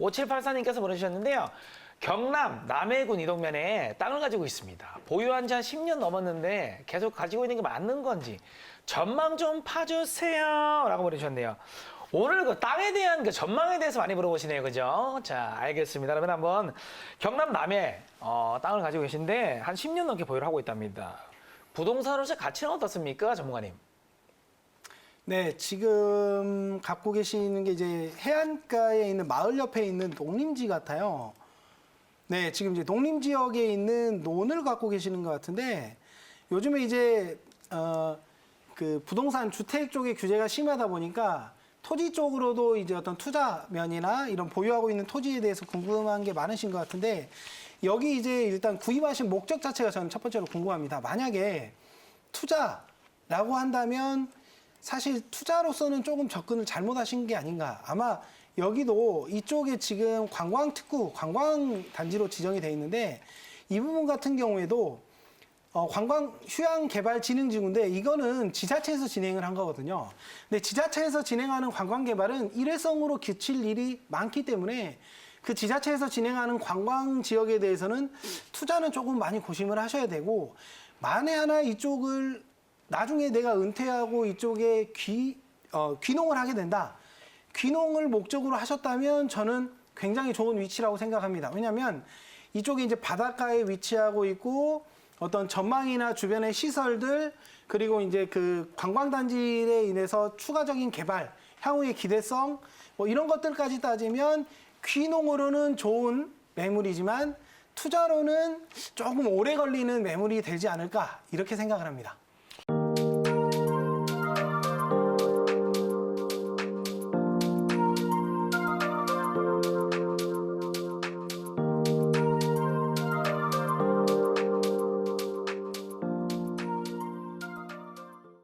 5784님께서 보내주셨는데요. 경남 남해군 이동면에 땅을 가지고 있습니다. 보유한 지 한 10년 넘었는데 계속 가지고 있는 게 맞는 건지 전망 좀 파주세요. 라고 보내주셨네요. 오늘 그 땅에 대한 그 전망에 대해서 많이 물어보시네요. 그죠? 자, 알겠습니다. 그러면 한번 경남 남해 어, 땅을 가지고 계신데 한 10년 넘게 보유를 하고 있답니다. 부동산으로서 가치는 어떻습니까? 전문가님. 네, 지금 갖고 계시는 게 이제 해안가에 있는 마을 옆에 있는 농림지 같아요. 네, 지금 이제 농림 지역에 있는 논을 갖고 계시는 것 같은데 요즘에 이제 어 그 부동산 주택 쪽에 규제가 심하다 보니까 토지 쪽으로도 이제 어떤 투자 면이나 이런 보유하고 있는 토지에 대해서 궁금한 게 많으신 것 같은데 여기 이제 일단 구입하신 목적 자체가 저는 첫 번째로 궁금합니다. 만약에 투자라고 한다면 사실 투자로서는 조금 접근을 잘못하신 게 아닌가. 아마 여기도 이쪽에 지금 관광 특구, 관광 단지로 지정이 돼 있는데 이 부분 같은 경우에도 어, 관광 휴양 개발 진흥 지구인데 이거는 지자체에서 진행을 한 거거든요. 근데 지자체에서 진행하는 관광 개발은 일회성으로 기칠 일이 많기 때문에 그 지자체에서 진행하는 관광 지역에 대해서는 투자는 조금 많이 고심을 하셔야 되고 만에 하나 이쪽을 나중에 내가 은퇴하고 이쪽에 귀, 어, 귀농을 하게 된다. 귀농을 목적으로 하셨다면 저는 굉장히 좋은 위치라고 생각합니다. 왜냐하면 이쪽에 이제 바닷가에 위치하고 있고 어떤 전망이나 주변의 시설들 그리고 이제 그 관광단지에 인해서 추가적인 개발, 향후의 기대성 뭐 이런 것들까지 따지면 귀농으로는 좋은 매물이지만 투자로는 조금 오래 걸리는 매물이 되지 않을까 이렇게 생각을 합니다.